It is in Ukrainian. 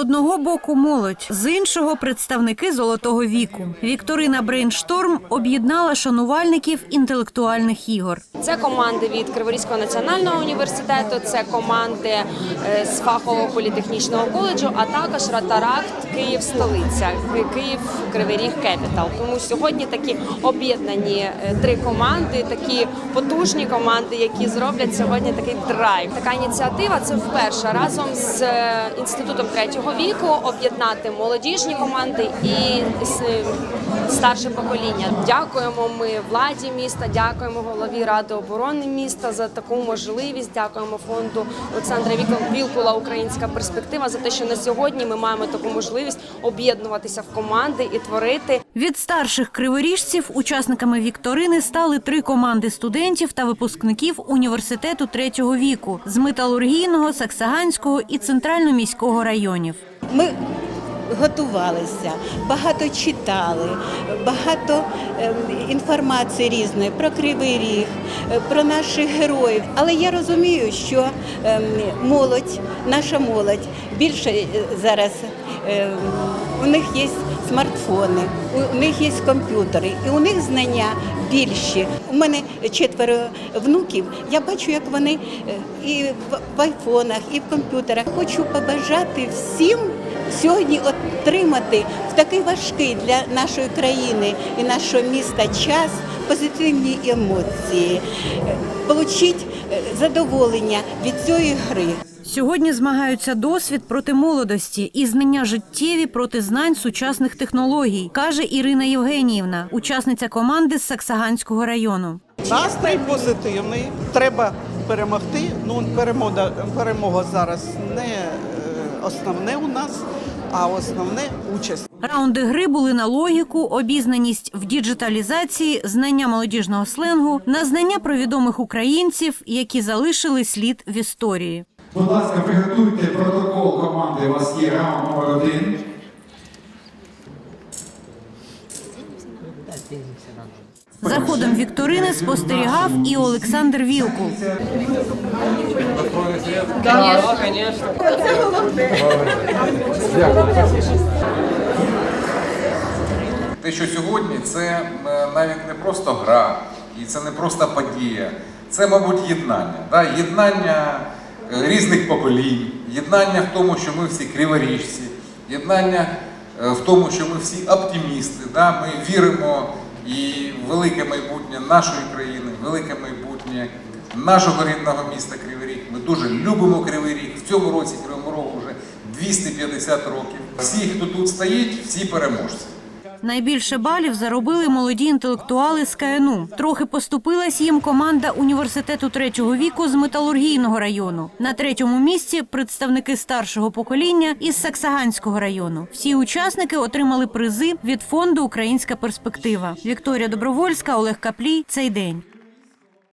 одного боку молодь, з іншого представники золотого віку. Вікторина Брейншторм об'єднала шанувальників інтелектуальних ігор. Це команди від Криворізького національного університету, це команди е, з фахового політехнічного коледжу, а також Ратаракт Київ столиця, Київ Кривий Ріг Кепітал. Тому сьогодні такі об'єднані е, три команди, такі потужні команди, які зроблять сьогодні такий драйв. Така ініціатива це вперше разом з е, інститутом третього віку об'єднати молодіжні команди і старше покоління. Дякуємо ми владі міста, дякуємо голові ради оборони міста за таку можливість. Дякуємо фонду Олександра Вілкула Українська перспектива за те, що на сьогодні ми маємо таку можливість об'єднуватися в команди і творити. Від старших криворіжців учасниками вікторини стали три команди студентів та випускників університету третього віку з металургійного, саксаганського і центрально-міського районів. Ми готувалися, багато читали, багато ем, інформації різної про Кривий Ріг, е, про наших героїв. Але я розумію, що ем, молодь, наша молодь більше е, зараз ем, у них є смартфони, у них є комп'ютери, і у них знання більші. У мене четверо внуків. Я бачу, як вони е, і в- в айфонах, і в комп'ютерах. Хочу побажати всім сьогодні отримати в такий важкий для нашої країни і нашого міста час позитивні емоції, получить е, задоволення від цієї гри. Сьогодні змагаються досвід проти молодості і знання життєві проти знань сучасних технологій, каже Ірина Євгеніївна, учасниця команди з Саксаганського району. Настрій позитивний. Треба перемогти. Ну, перемога, перемога зараз не е, основне у нас, а основне участь. Раунди гри були на логіку, обізнаність в діджиталізації, знання молодіжного сленгу, на знання про відомих українців, які залишили слід в історії. Будь ласка, приготуйте протокол команди. У вас є раунд номер один. За ходом вікторини спостерігав і Олександр Вілкул. Те, що сьогодні це е, навіть не просто гра, і це не просто подія, це, мабуть, єднання. Єднання е, різних поколінь, єднання в тому, що ми всі криворіжці, єднання е, в тому, що ми всі оптимісти. Ми віримо і велике майбутнє нашої країни, велике майбутнє нашого рідного міста Кривий Ріг. Ми дуже любимо Кривий Ріг. В цьому році Кривому Рогу вже 250 років. Всі, хто тут стоїть, всі переможці. Найбільше балів заробили молоді інтелектуали з КНУ. Трохи поступилась їм команда університету третього віку з металургійного району. На третьому місці представники старшого покоління із Саксаганського району. Всі учасники отримали призи від фонду Українська перспектива. Вікторія Добровольська, Олег Каплій. Цей день.